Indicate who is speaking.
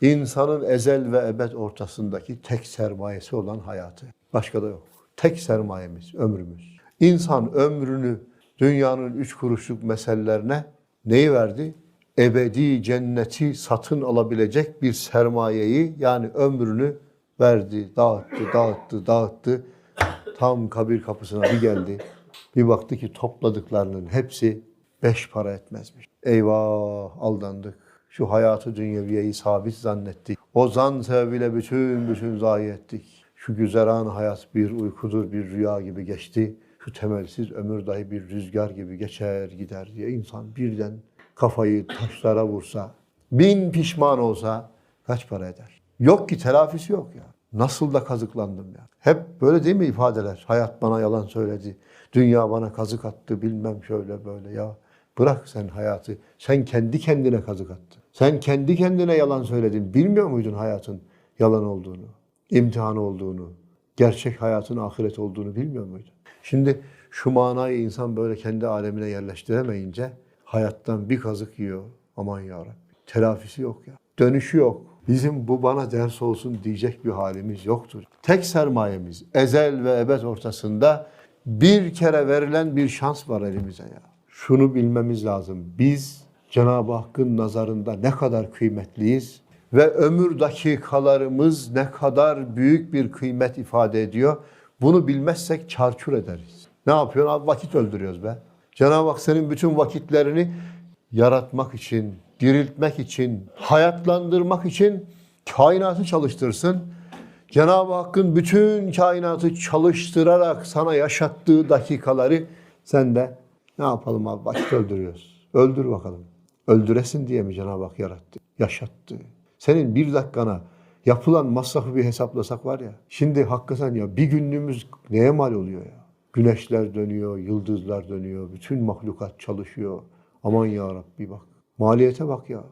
Speaker 1: İnsanın ezel ve ebed ortasındaki tek sermayesi olan hayatı. Başka da yok. Tek sermayemiz, ömrümüz. İnsan ömrünü dünyanın üç kuruşluk meselelerine neyi verdi? Ebedi cenneti satın alabilecek bir sermayeyi yani ömrünü verdi, dağıttı, dağıttı, dağıttı. Tam kabir kapısına bir geldi. Bir baktı ki topladıklarının hepsi beş para etmezmiş. Eyvah aldandık. Şu hayatı dünyeviyeyi sabit zannettik. O zan sebebiyle bütün bütün zayi ettik. Şu güzeran hayat bir uykudur, bir rüya gibi geçti. Şu temelsiz ömür dahi bir rüzgar gibi geçer gider diye insan birden kafayı taşlara vursa, bin pişman olsa kaç para eder? Yok ki telafisi yok ya. Nasıl da kazıklandım ya. Hep böyle değil mi ifadeler? Hayat bana yalan söyledi. Dünya bana kazık attı bilmem şöyle böyle ya. Bırak sen hayatı. Sen kendi kendine kazık attın. Sen kendi kendine yalan söyledin. Bilmiyor muydun hayatın yalan olduğunu, imtihan olduğunu, gerçek hayatın ahiret olduğunu bilmiyor muydun? Şimdi şu manayı insan böyle kendi alemine yerleştiremeyince hayattan bir kazık yiyor. Aman ya Rabbi. Telafisi yok ya. Dönüşü yok. Bizim bu bana ders olsun diyecek bir halimiz yoktur. Tek sermayemiz ezel ve ebed ortasında bir kere verilen bir şans var elimize ya. Şunu bilmemiz lazım. Biz Cenab-ı Hakk'ın nazarında ne kadar kıymetliyiz ve ömür dakikalarımız ne kadar büyük bir kıymet ifade ediyor. Bunu bilmezsek çarçur ederiz. Ne yapıyorsun? Abi vakit öldürüyoruz be. Cenab-ı Hak senin bütün vakitlerini yaratmak için, diriltmek için, hayatlandırmak için kainatı çalıştırsın. Cenab-ı Hakk'ın bütün kainatı çalıştırarak sana yaşattığı dakikaları sen de ne yapalım abi vakit öldürüyoruz. Öldür bakalım. Öldüresin diye mi Cenab-ı Hak yarattı, yaşattı? Senin bir dakikana yapılan masrafı bir hesaplasak var ya. Şimdi hakikaten ya bir günlüğümüz neye mal oluyor ya? Güneşler dönüyor, yıldızlar dönüyor, bütün mahlukat çalışıyor. Aman ya Rabbi bak. Maliyete bak ya.